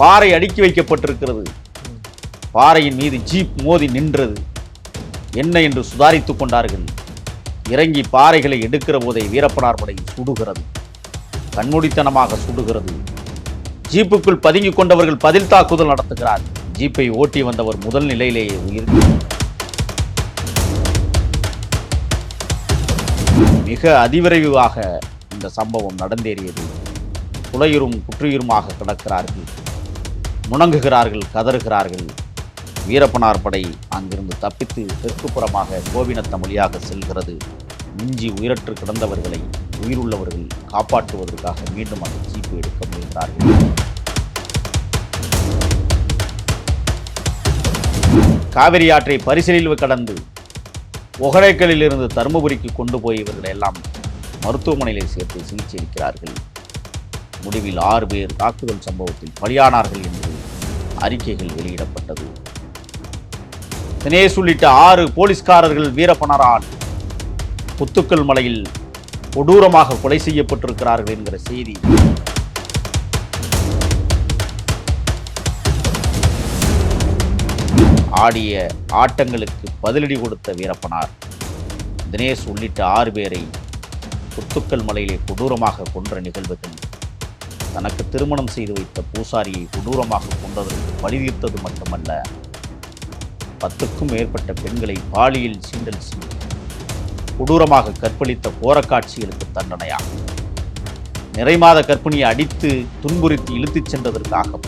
பாறை அடுக்கி வைக்கப்பட்டிருக்கிறது. பாறையின் மீது ஜீப் மோதி நின்றது. என்ன என்று சுதாரித்துக் கொண்டார்கள். இறங்கி பாறைகளை எடுக்கிற போதே வீரப்பனார் படை சுடுகிறது. கண்மூடித்தனமாக சுடுகிறது. ஜீப்புக்குள் பதுங்கிக் கொண்டவர்கள் பதில் தாக்குதல் நடத்துகிறார். ஜீப்பை ஓட்டி வந்தவர் முதல் நிலையிலேயே உயிர். மிக அதிவிரைவாக இந்த சம்பவம் நடந்தேறியது. புலையுறும் குற்றியுருமாக கிடக்கிறார்கள். முணங்குகிறார்கள் கதறுகிறார்கள். வீரப்பனார் படை அங்கிருந்து தப்பித்து தெற்கு புறமாக கோவினத்தம் வழியாக செல்கிறது. மிஞ்சி உயிரற்று கிடந்தவர்களை உயிருள்ளவர்கள் காப்பாற்றுவதற்காக மீண்டும் அந்த ஜீப்பு எடுக்க முயன்றார்கள். காவிரி ஆற்றை பரிசலில் கடந்து ஒகடைக்கலில் இருந்து தருமபுரிக்கு கொண்டு போய் இவர்களை எல்லாம் மருத்துவமனையில் சேர்த்து சிகிச்சை அளிக்கிறார்கள். முடிவில் ஆறு பேர் தாக்குதல் சம்பவத்தில் பலியானார்கள் என்று அறிக்கைகள் வெளியிடப்பட்டது. தினேஷ் உள்ளிட்ட ஆறு போலீஸ்காரர்கள் வீரப்பனரால் புத்துக்கல் மலையில் கொடூரமாக கொலை செய்யப்பட்டிருக்கிறார்கள் என்கிற செய்தி. ஆடிய ஆட்டங்களுக்கு பதிலடி கொடுத்த வீரப்பனார். தினேஷ் உள்ளிட்ட ஆறு பேரை புத்துக்கல் மலையிலே கொடூரமாக கொன்ற நிகழ்வுகள் தனக்கு திருமணம் செய்து வைத்த பூசாரியை கொடூரமாக கொன்றதற்கு வலியுறுத்தது மட்டுமல்ல பத்துக்கும் மேற்பட்ட பெண்களை பாலியல் சீண்டல் செய்து கொடூரமாக கற்பழித்த கோரக்காட்சிகளுக்கு தண்டனையாகும் நிறைமாத கற்பிணியை அடித்து துன்புறுத்தி இழுத்துச் சென்றதற்காக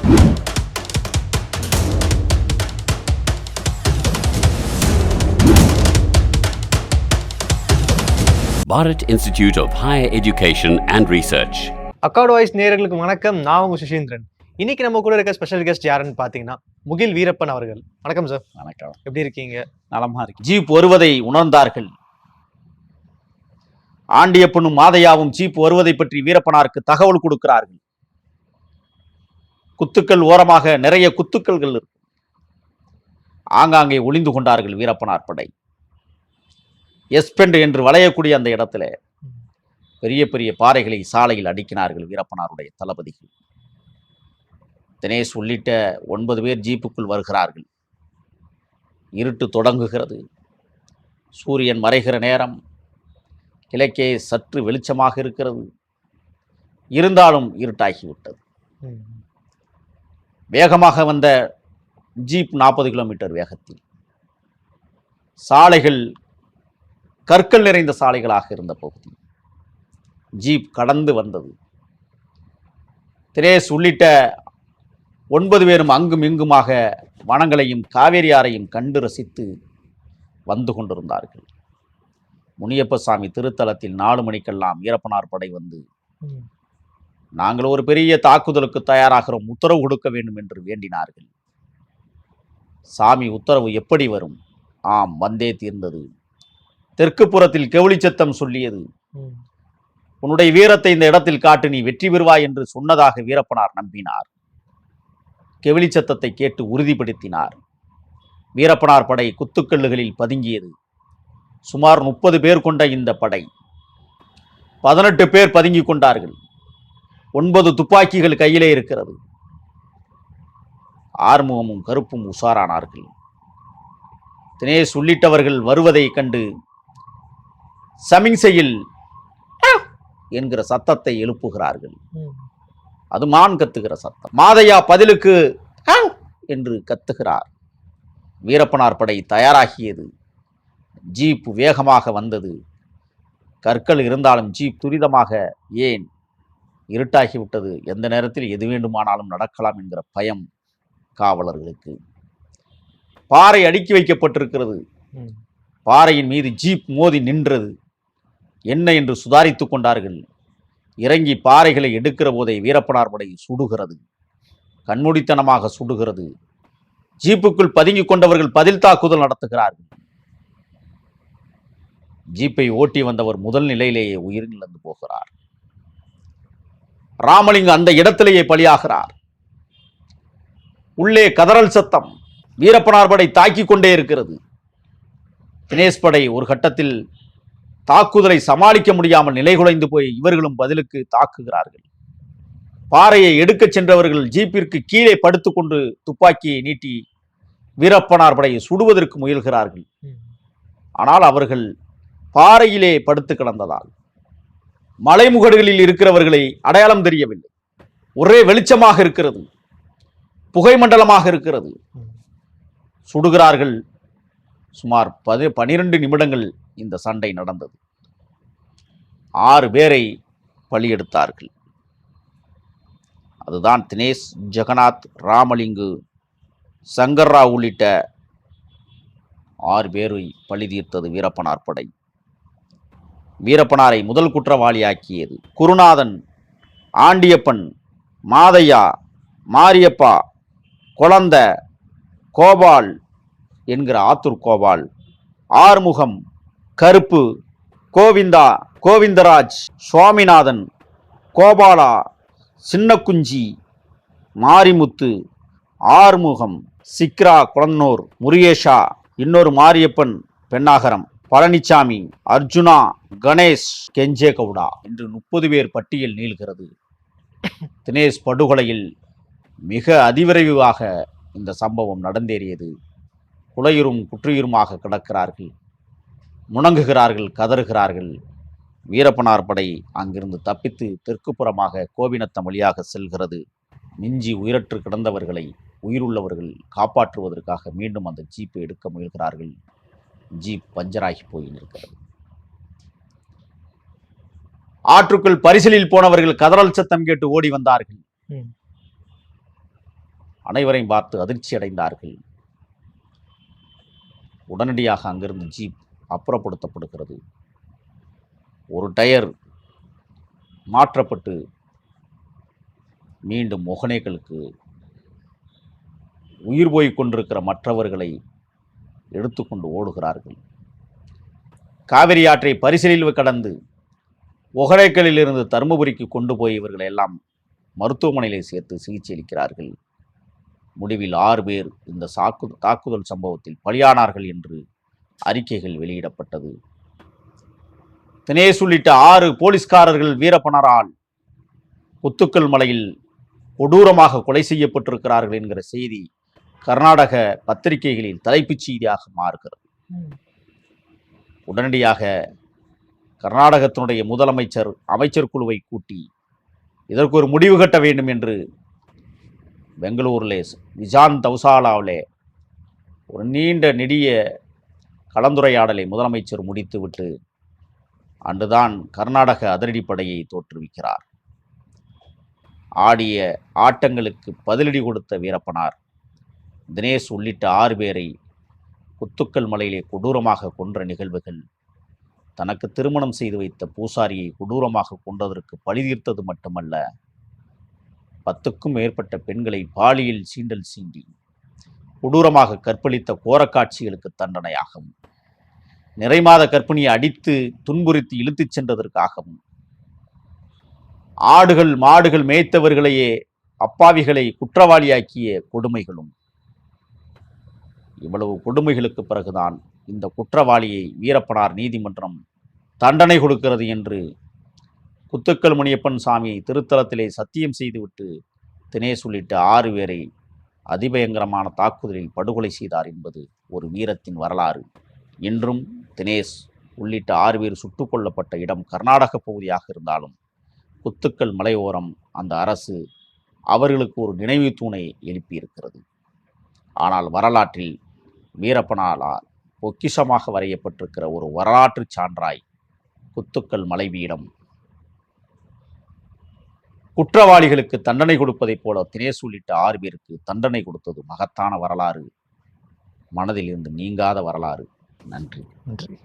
Bharat Institute of Higher Education and Research. Accord Voice நேயர்களுக்கு வணக்கம். நான் உங்க சுஷீந்திரன் இன்னைக்கு நம்ம கூட இருக்க ஸ்பெஷல் கெஸ்ட் யாருன்னு பாத்தீங்கன்னா முகில் வீரப்பன் அவர்கள். வணக்கம் சார் வணக்கம். எப்படி இருக்கீங்க? நலமா இருக்கு ஜீப் வருவதை உணர்ந்தார்கள். ஆண்டியப்பனும் மாதையாவும் ஜீப் வருவதை பற்றி வீரப்பனாருக்கு தகவல் கொடுக்கிறார்கள். குத்துக்கள் ஓரமாக நிறைய குத்துக்கள்கள் இருக்கு ஆங்காங்கே ஒளிந்து கொண்டார்கள் வீரப்பனார் படை. எஸ்பெண்ட் என்று வளையக்கூடிய அந்த இடத்துல பெரிய பெரிய பாறைகளை சாலையில் அடிக்கினார்கள் வீரப்பனாருடைய தளபதிகள். தினேஷ் உள்ளிட்ட ஒன்பது பேர் ஜீப்புக்குள் வருகிறார்கள். இருட்டு தொடங்குகிறது. சூரியன் மறைகிற நேரம் கிழக்கே சற்று வெளிச்சமாக இருக்கிறது. இருந்தாலும் இருட்டாகிவிட்டது. வேகமாக வந்த ஜீப் நாற்பது கிலோமீட்டர் வேகத்தில். சாலைகள் கற்கள் நிறைந்த சாலைகளாக இருந்த பகுதி. ஜீப் கடந்து வந்தது. திரேஸ் உள்ளிட்ட ஒன்பது பேரும் அங்கும் இங்குமாக வனங்களையும் காவேரி ஆறையும் கண்டு ரசித்து வந்து கொண்டிருந்தார்கள். முனியப்பசாமி திருத்தலத்தில் நாலு மணிக்கெல்லாம் வீரப்பனார் படை வந்து நாங்கள் ஒரு பெரிய தாக்குதலுக்கு தயாராகிறோம். உத்தரவு கொடுக்க வேண்டும் என்று வேண்டினார்கள். சாமி உத்தரவு எப்படி வரும்? ஆம் வந்தே தீர்ந்தது. தெற்கு புறத்தில் கெவுளி சத்தம் சொல்லியது உன்னுடைய வீரத்தை இந்த இடத்தில் காட்டு நீ வெற்றி பெறுவாய் என்று சொன்னதாக வீரப்பனார் நம்பினார். கெவிலி சத்தத்தை கேட்டு உறுதிப்படுத்தினார். வீரப்பனார் படை குத்துக்கல்லுகளில் பதுங்கியது. சுமார் முப்பது பேர் கொண்ட இந்த படை பதினெட்டு பேர் பதுங்கிக் கொண்டார்கள். ஒன்பது துப்பாக்கிகள் கையிலே இருக்கிறது. ஆறுமுகமும் கருப்பும் உஷாரானார்கள். தினேஷ் உள்ளிட்டவர்கள் வருவதைக் கண்டு சமிங்சையில் என்கிற சத்தத்தை எழுப்புகிறார்கள். அது மான் கத்துகிற சத்தம். மாதையா பதிலுக்கு என்று கத்துகிறார். வீரப்பனார் படை தயாராகியது. ஜீப் வேகமாக வந்தது. கற்கள் இருந்தாலும் ஜீப் துரிதமாக ஏன் இருட்டாகிவிட்டது? எந்த நேரத்தில் எது வேண்டுமானாலும் நடக்கலாம் என்கிற பயம் காவலர்களுக்கு. பாறை அடுக்கி வைக்கப்பட்டிருக்கிறது. பாறையின் மீது ஜீப் மோதி நின்றது. என்ன என்று சுதாரித்து கொண்டார்கள். இறங்கி பாறைகளை எடுக்கிற போதே வீரப்பனார் படை சுடுகிறது. கண்மூடித்தனமாக சுடுகிறது. ஜீப்புக்குள் பதுங்கிக் கொண்டவர்கள் பதில் தாக்குதல் நடத்துகிறார்கள். ஜீப்பை ஓட்டி வந்தவர் முதல் நிலையிலேயே உயிரிழந்து போகிறார். ராமலிங்கம் அந்த இடத்திலேயே பலியாகிறார். உள்ளே கதறல் சத்தம். வீரப்பனார் படை தாக்கிக் கொண்டே இருக்கிறது. தினேஷ் படை ஒரு கட்டத்தில் தாக்குதலை சமாளிக்க முடியாமல் நிலைகுலைந்து போய் இவர்களும் பதிலுக்கு தாக்குகிறார்கள். பாறையை எடுக்கச் சென்றவர்கள் ஜீப்பிற்கு கீழே படுத்துக்கொண்டு துப்பாக்கியை நீட்டி வீரப்பனார் படையை சுடுவதற்கு முயல்கிறார்கள். ஆனால் அவர்கள் பாறையிலே படுத்து கிடந்ததால் மலைமுகடுகளில் இருக்கிறவர்களை அடையாளம் தெரியவில்லை. ஒரே வெளிச்சமாக இருக்கிறது. புகை மண்டலமாக இருக்கிறது. சுடுகிறார்கள். சுமார் பதி பனிரெண்டு நிமிடங்கள் இந்த சண்டை நடந்தது. ஆறு பேரை பலியெடுத்தார்கள். அதுதான் தினேஷ் ஜெகநாத் ராமலிங்கு சங்கர் உள்ளிட்ட ஆறு பேரை பழி தீர்த்தது வீரப்பனார் படை. வீரப்பனாரை முதல் குற்றவாளியாக்கியது குருநாதன் ஆண்டியப்பன் மாதையா மாரியப்பா குழந்த கோபால் என்கிற ஆத்தூர் கோபால் ஆறுமுகம் கருப்பு கோவிந்தா கோவிந்தராஜ் சுவாமிநாதன் கோபாலா சின்னக்குஞ்சி மாரிமுத்து ஆறுமுகம் சிக்ரா குளன்னூர் முருகேஷா இன்னொரு மாரியப்பன் பெண்ணாகரம் பழனிசாமி அர்ஜுனா கணேஷ் கெஞ்சே கவுடா என்று முப்பது பேர் பட்டியல் நீள்கிறது. தினேஷ் படுகொலையில் மிக அதிவிரைவாக இந்த சம்பவம் நடந்தேறியது. குலையுறும் குற்றியுருமாக கிடக்கிறார்கள். முணங்குகிறார்கள் கதறுகிறார்கள். வீரப்பனார் படை அங்கிருந்து தப்பித்து தெற்குப்புறமாக கோவினத்தம் வழியாக செல்கிறது. மிஞ்சி உயிரற்று கிடந்தவர்களை உயிருள்ளவர்கள் காப்பாற்றுவதற்காக மீண்டும் அந்த ஜீப்பை எடுக்க முயல்கிறார்கள். ஜீப் பஞ்சராகி போய் நிற்கிறது. ஆற்றுக்குள் பரிசலில் போனவர்கள் கதறல் சத்தம் கேட்டு ஓடி வந்தார்கள். அனைவரையும் பார்த்து அதிர்ச்சி அடைந்தார்கள் உடனடியாக அங்கிருந்து ஜீப் அப்புறப்படுத்தப்படுகிறது. ஒரு டயர் மாற்றப்பட்டு மீண்டும் ஒகனேக்களுக்கு உயிர் போய் கொண்டிருக்கிற மற்றவர்களை எடுத்துக்கொண்டு ஓடுகிறார்கள். காவிரி ஆற்றை பரிசலில் கடந்து ஒகனேக்கலில் இருந்து தருமபுரிக்கு கொண்டு போய் இவர்களை எல்லாம் மருத்துவமனையிலே சேர்த்து சிகிச்சை அளிக்கிறார்கள். முடிவில் ஆறு பேர் இந்த சாக்கு தாக்குதல் சம்பவத்தில் பலியானார்கள் என்று அறிக்கைகள் வெளியிடப்பட்டது தினேஷ் உள்ளிட்ட ஆறு போலீஸ்காரர்கள் வீரப்பனரால் குத்துக்கல் மலையில் கொடூரமாக கொலை செய்யப்பட்டிருக்கிறார்கள் என்கிற செய்தி கர்நாடக பத்திரிகைகளில் தலைப்புச் செய்தியாக மாறுகிறது. உடனடியாக கர்நாடகத்தினுடைய முதலமைச்சர் அமைச்சர் குழுவை கூட்டி இதற்கு ஒரு முடிவு கட்ட வேண்டும் என்று பெங்களூரிலே விஜான் தௌசாலாவிலே ஒரு நீண்ட நெடிய கலந்துரையாடலை முதலமைச்சர் முடித்துவிட்டு அன்றுதான் கர்நாடக அதிரடிப்படையை தோற்றுவிக்கிறார். ஆடிய ஆட்டங்களுக்கு பதிலடி கொடுத்த வீரப்பனார் தினேஷ் உள்ளிட்ட ஆறு பேரை குத்துக்கல் மலையிலே கொடூரமாக கொன்ற நிகழ்வுகள் தனக்கு திருமணம் செய்து வைத்த பூசாரியை கொடூரமாக கொன்றதற்கு பழி தீர்த்தது மட்டுமல்ல பத்துக்கும் மேற்பட்ட பெண்களை பாலியல் சீண்டல் சீண்டி கொடூரமாக கற்பழித்த கோரக்காட்சிகளுக்கு தண்டனையாகவும் நிறைமாத கற்பிணியை அடித்து துன்புறுத்தி இழுத்துச் சென்றதற்காகவும் ஆடுகள் மாடுகள் மேய்த்தவர்களையே அப்பாவிகளை குற்றவாளியாக்கிய கொடுமைகளும் இவ்வளவு கொடுமைகளுக்கு பிறகுதான் இந்த குற்றவாளியை வீரப்பனார் நீதிமன்றம் தண்டனை கொடுக்கிறது என்று குத்துக்கல் முனியப்பன் சாமி திருத்தலத்திலே சத்தியம் செய்துவிட்டு தினேஷ் உள்ளிட்ட ஆறு பேரை அதிபயங்கரமான தாக்குதலில் படுகொலை செய்தார் என்பது ஒரு வீரத்தின் வரலாறு. இன்றும் தினேஷ் உள்ளிட்ட ஆறு பேர் சுட்டுக் கொல்லப்பட்ட இடம் கர்நாடக பகுதியாக இருந்தாலும் குத்துக்கள் மலையோரம் அந்த அரசு அவர்களுக்கு ஒரு நினைவு தூணை எழுப்பியிருக்கிறது. ஆனால் வரலாற்றில் வீரப்பனாலால் பொக்கிஷமாக வரையப்பட்டிருக்கிற ஒரு வரலாற்று சான்றாய் குத்துக்கள் மலைவீடம் குற்றவாளிகளுக்கு தண்டனை கொடுப்பதைப் போல தினேஷ் உள்ளிட்ட ஆறு பேருக்கு தண்டனை கொடுத்தது மகத்தான வரலாறு. மனதில் இருந்து நீங்காத வரலாறு. நன்றி. நன்றி.